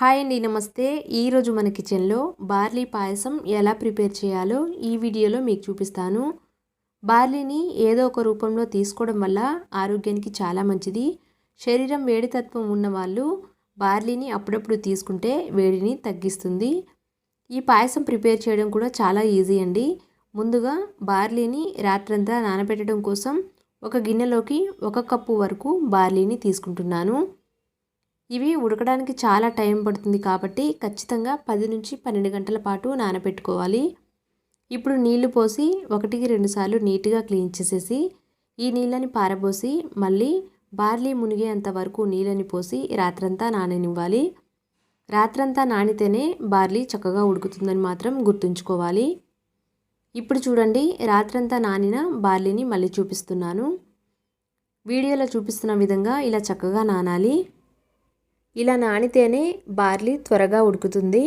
Hi అండి నమస్తే. ఈరోజు మన కిచెన్లో బార్లీ పాయసం ఎలా ప్రిపేర్ చేయాలో ఈ వీడియోలో మీకు చూపిస్తాను. బార్లీని ఏదో ఒక రూపంలో తీసుకోవడం వల్ల ఆరోగ్యానికి చాలా మంచిది. శరీరం వేడితత్వం ఉన్నవాళ్ళు బార్లీని అప్పుడప్పుడు తీసుకుంటే వేడిని తగ్గిస్తుంది. ఈ పాయసం ప్రిపేర్ చేయడం కూడా చాలా ఈజీ అండి. ముందుగా బార్లీని రాత్రంతా నానబెట్టడం కోసం ఒక గిన్నెలోకి ఒక కప్పు వరకు బార్లీని తీసుకుంటున్నాను. ఇవి ఉడకడానికి చాలా టైం పడుతుంది కాబట్టి ఖచ్చితంగా పది నుంచి పన్నెండు గంటల పాటు నానబెట్టుకోవాలి. ఇప్పుడు నీళ్ళు పోసి ఒకటికి రెండుసార్లు నీట్గా క్లీన్ చేసేసి ఈ నీళ్ళని పారబోసి మళ్ళీ బార్లీ మునిగేంత వరకు నీళ్ళని పోసి రాత్రంతా నాననివ్వాలి. రాత్రంతా నానితేనే బార్లీ చక్కగా ఉడుకుతుందని మాత్రం గుర్తుంచుకోవాలి. ఇప్పుడు చూడండి రాత్రంతా నానిన బార్లీని మళ్ళీ చూపిస్తున్నాను. వీడియోలో చూపిస్తున్న విధంగా ఇలా చక్కగా నానాలి. ఇలా నానితేనే బార్లీ త్వరగా ఉడుకుతుంది.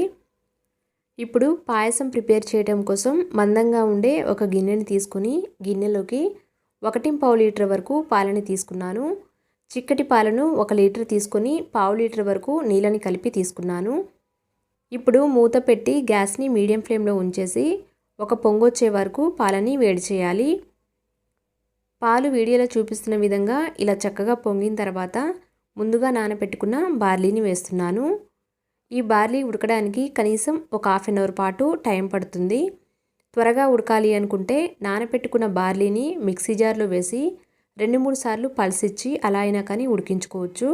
ఇప్పుడు పాయసం ప్రిపేర్ చేయడం కోసం మందంగా ఉండే ఒక గిన్నెని తీసుకుని గిన్నెలోకి ఒకటి పావు లీటర్ వరకు పాలని తీసుకున్నాను. చిక్కటి పాలను ఒక లీటర్ తీసుకొని పావు లీటర్ వరకు నీళ్ళని కలిపి తీసుకున్నాను. ఇప్పుడు మూత పెట్టి గ్యాస్ని మీడియం ఫ్లేమ్లో ఉంచేసి ఒక పొంగొచ్చే వరకు పాలని వేడి చేయాలి. పాలు వీడియోలో చూపిస్తున్న విధంగా ఇలా చక్కగా పొంగిన తర్వాత ముందుగా నానబెట్టుకున్న బార్లీని వేస్తున్నాను. ఈ బార్లీ ఉడకడానికి కనీసం ఒక హాఫ్ అన్ అవర్ పాటు టైం పడుతుంది. త్వరగా ఉడకాలి అనుకుంటే నానబెట్టుకున్న బార్లీని మిక్సీ జార్లో వేసి రెండు మూడు సార్లు పల్సిచ్చి అలా అయినా కానీ ఉడికించుకోవచ్చు.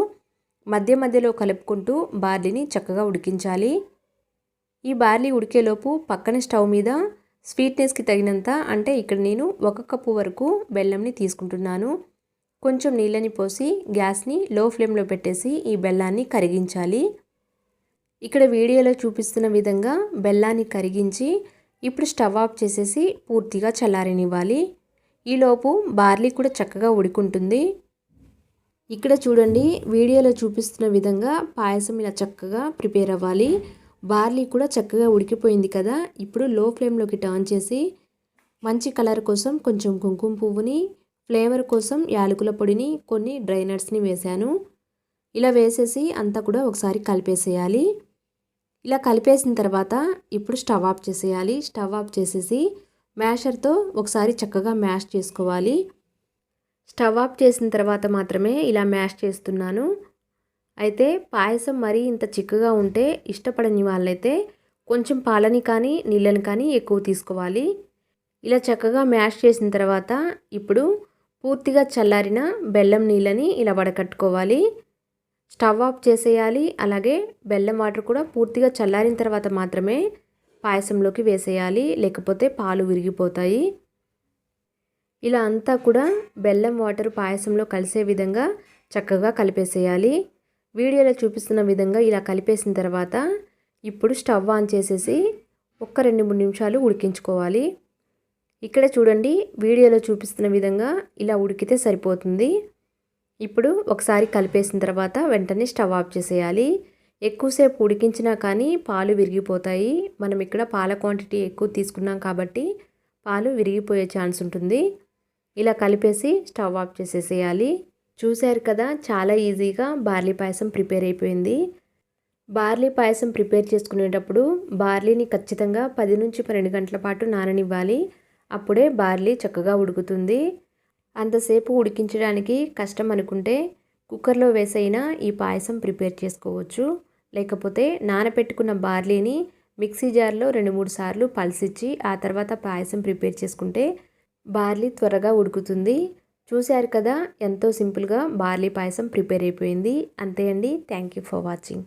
మధ్య మధ్యలో కలుపుకుంటూ బార్లీని చక్కగా ఉడికించాలి. ఈ బార్లీ ఉడికేలోపు పక్కన స్టవ్ మీద స్వీట్నెస్కి తగినంత అంటే ఇక్కడ నేను ఒక కప్పు వరకు బెల్లంని తీసుకుంటున్నాను. కొంచెం నీళ్ళని పోసి గ్యాస్ని లో ఫ్లేమ్లో పెట్టేసి ఈ బెల్లాన్ని కరిగించాలి. ఇక్కడ వీడియోలో చూపిస్తున్న విధంగా బెల్లాన్ని కరిగించి ఇప్పుడు స్టవ్ ఆఫ్ చేసేసి పూర్తిగా చల్లారనివ్వాలి. ఈలోపు బార్లీ కూడా చక్కగా ఉడుకుంటుంది. ఇక్కడ చూడండి వీడియోలో చూపిస్తున్న విధంగా పాయసం ఇలా చక్కగా ప్రిపేర్ అవ్వాలి. బార్లీ కూడా చక్కగా ఉడికిపోయింది కదా ఇప్పుడు లో ఫ్లేమ్లోకి టర్న్ చేసి మంచి కలర్ కోసం కొంచెం కుంకుమ పువ్వుని ఫ్లేవర్ కోసం యాలకుల పొడిని కొన్ని డ్రైనట్స్ని వేశాను. ఇలా వేసేసి అంతా కూడా ఒకసారి కలిపేసేయాలి. ఇలా కలిపేసిన తర్వాత ఇప్పుడు స్టవ్ ఆఫ్ చేసేయాలి. స్టవ్ ఆఫ్ చేసేసి మ్యాషర్తో ఒకసారి చక్కగా మ్యాష్ చేసుకోవాలి. స్టవ్ ఆఫ్ చేసిన తర్వాత మాత్రమే ఇలా మ్యాష్ చేస్తున్నాను. అయితే పాయసం మరీ ఇంత చిక్కగా ఉంటే ఇష్టపడని వాళ్ళైతే కొంచెం పాలని కానీ నీళ్ళని కానీ ఎక్కువ తీసుకోవాలి. ఇలా చక్కగా మ్యాష్ చేసిన తర్వాత ఇప్పుడు పూర్తిగా చల్లారిన బెల్లం నీళ్ళని ఇలా వడకట్టుకోవాలి. స్టవ్ ఆఫ్ చేసేయాలి. అలాగే బెల్లం వాటర్ కూడా పూర్తిగా చల్లారిన తర్వాత మాత్రమే పాయసంలోకి వేసేయాలి. లేకపోతే పాలు విరిగిపోతాయి. ఇలా అంతా కూడా బెల్లం వాటర్ పాయసంలో కలిసే విధంగా చక్కగా కలిపేసేయాలి. వీడియోలో చూపిస్తున్న విధంగా ఇలా కలిపేసిన తర్వాత ఇప్పుడు స్టవ్ ఆన్ చేసేసి ఒక్క రెండు మూడు నిమిషాలు ఉడికించుకోవాలి. ఇక్కడ చూడండి వీడియోలో చూపిస్తున్న విధంగా ఇలా ఉడికితే సరిపోతుంది. ఇప్పుడు ఒకసారి కలిపేసిన తర్వాత వెంటనే స్టవ్ ఆఫ్ చేసేయాలి. ఎక్కువసేపు ఉడికించినా కానీ పాలు విరిగిపోతాయి. మనం ఇక్కడ పాల క్వాంటిటీ ఎక్కువ తీసుకున్నాం కాబట్టి పాలు విరిగిపోయే ఛాన్స్ ఉంటుంది. ఇలా కలిపేసి స్టవ్ ఆఫ్ చేసేసేయాలి. చూశారు కదా చాలా ఈజీగా బార్లీ పాయసం ప్రిపేర్ అయిపోయింది. బార్లీ పాయసం ప్రిపేర్ చేసుకునేటప్పుడు బార్లీని ఖచ్చితంగా పది నుంచి పన్నెండు గంటల పాటు నాననివ్వాలి. అప్పుడే బార్లీ చక్కగా ఉడుకుతుంది. అంతసేపు ఉడికించడానికి కష్టం అనుకుంటే కుక్కర్లో వేసైనా ఈ పాయసం ప్రిపేర్ చేసుకోవచ్చు. లేకపోతే నానపెట్టుకున్న బార్లీని మిక్సీ జార్లో రెండు మూడు సార్లు పల్సిచ్చి ఆ తర్వాత పాయసం ప్రిపేర్ చేసుకుంటే బార్లీ త్వరగా ఉడుకుతుంది. చూశారు కదా ఎంతో సింపుల్గా బార్లీ పాయసం ప్రిపేర్ అయిపోయింది. అంతే అండి. Thank you for watching.